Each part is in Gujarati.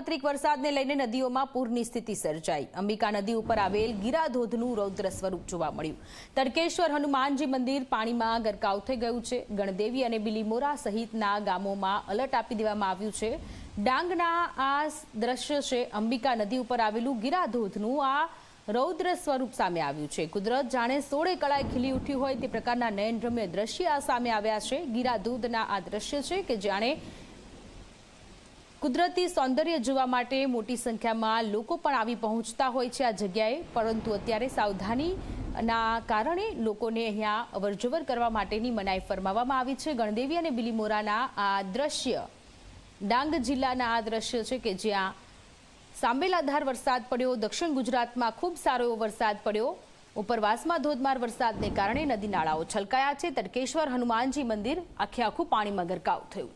સાર્વત્રિક વરસાદને લઈને નદીઓમાં પૂરની સ્થિતિ સર્જાઈ. અંબિકા નદી ઉપર આવેલ ગિરાધોધનું રૌદ્ર સ્વરૂપ જોવા મળ્યું. તડકેશ્વર હનુમાનજી મંદિર પાણીમાં ગરકાવ થઈ ગયું છે. ગણદેવી અને બિલીમોરા સહિતના ગામોમાં અલર્ટ આપી દેવામાં આવ્યું છે. ડાંગના આ દ્રશ્ય છે અંબિકા નદી ઉપર આવેલું ગિરાધોધનું. આ રૌદ્ર સ્વરૂપ સામે આવ્યું છે. કુદરત જાણે સોળે કળાએ ખીલી ઉઠ્યું હોય તે પ્રકારના નયનરમ્ય દ્રશ્ય આ સામે આવ્યા છે. ગિરાધોધના આ દ્રશ્ય છે કે જાણે કુદરતી સૌંદર્ય જોવા માટે મોટી સંખ્યામાં લોકો પણ આવી પહોંચતા હોય છે આ જગ્યાએ, પરંતુ અત્યારે સાવધાનીના કારણે લોકોને અહીંયા અવરજવર કરવા માટેની મનાઈ ફરમાવવામાં આવી છે. ગણદેવી અને બિલીમોરાના આ દ્રશ્ય, ડાંગ જિલ્લાના આ દ્રશ્ય છે કે જ્યાં સાંબેલાધાર વરસાદ પડ્યો, દક્ષિણ ગુજરાતમાં ખૂબ સારો એવો વરસાદ પડ્યો, ઉપરવાસમાં ધોધમાર વરસાદને કારણે નદી નાળાઓ છલકાયા છે. તડકેશ્વર હનુમાનજી મંદિર આખે આખું પાણીમાં ગરકાવ થયું.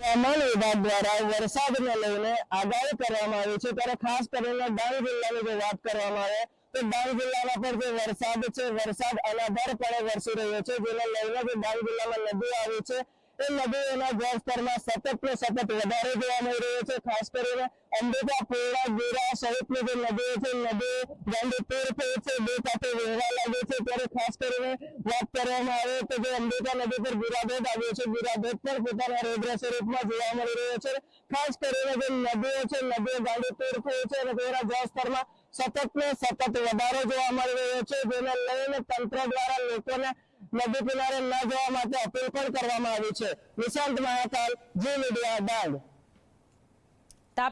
હવામાન વિભાગ દ્વારા વરસાદને લઈને આગાહી કરવામાં આવી છે. ત્યારે ખાસ કરીને ડાંગ જિલ્લાની જો વાત કરવામાં આવે, તો ડાંગ જિલ્લામાં પણ જે વરસાદ છે, વરસાદ અનાધારપણે વરસી રહ્યો છે, જેને લઈને જે ડાંગ જિલ્લામાં નદી આવી છે. એ નદીઓના જળસ્તરમાં સતત ને સતત વધારો જોવા મળી રહ્યો છે. ખાસ કરીને અંબિકા પૂર્ણા ગીરા સહિતની જે નદીઓ છે નદી ગંડપુર છે. બે સાથે વહેવા લાગે છે. ત્યારે ખાસ કરીને વાત કરવામાં આવે તો જે અંબિકા નદી પર ગીરાધોધ આવ્યો છે. ગીરાધોધ પણ પોતાના રૌદ્ર સ્વરૂપમાં જોવા મળી રહ્યો છે. ખાસ કરીને જે નદીઓ છે નદીઓ ગાંડીતુર થઈ છે અને તેના જળસ્તરમાં સતત ને સતત વધારો જોવા મળી રહ્યો છે, જેને લઈને તંત્ર દ્વારા લોકોને નદી કિનારે ન જવા માટે અપીલ પણ કરવામાં આવી છે. Nishant Mahakal, Zee media, Dang.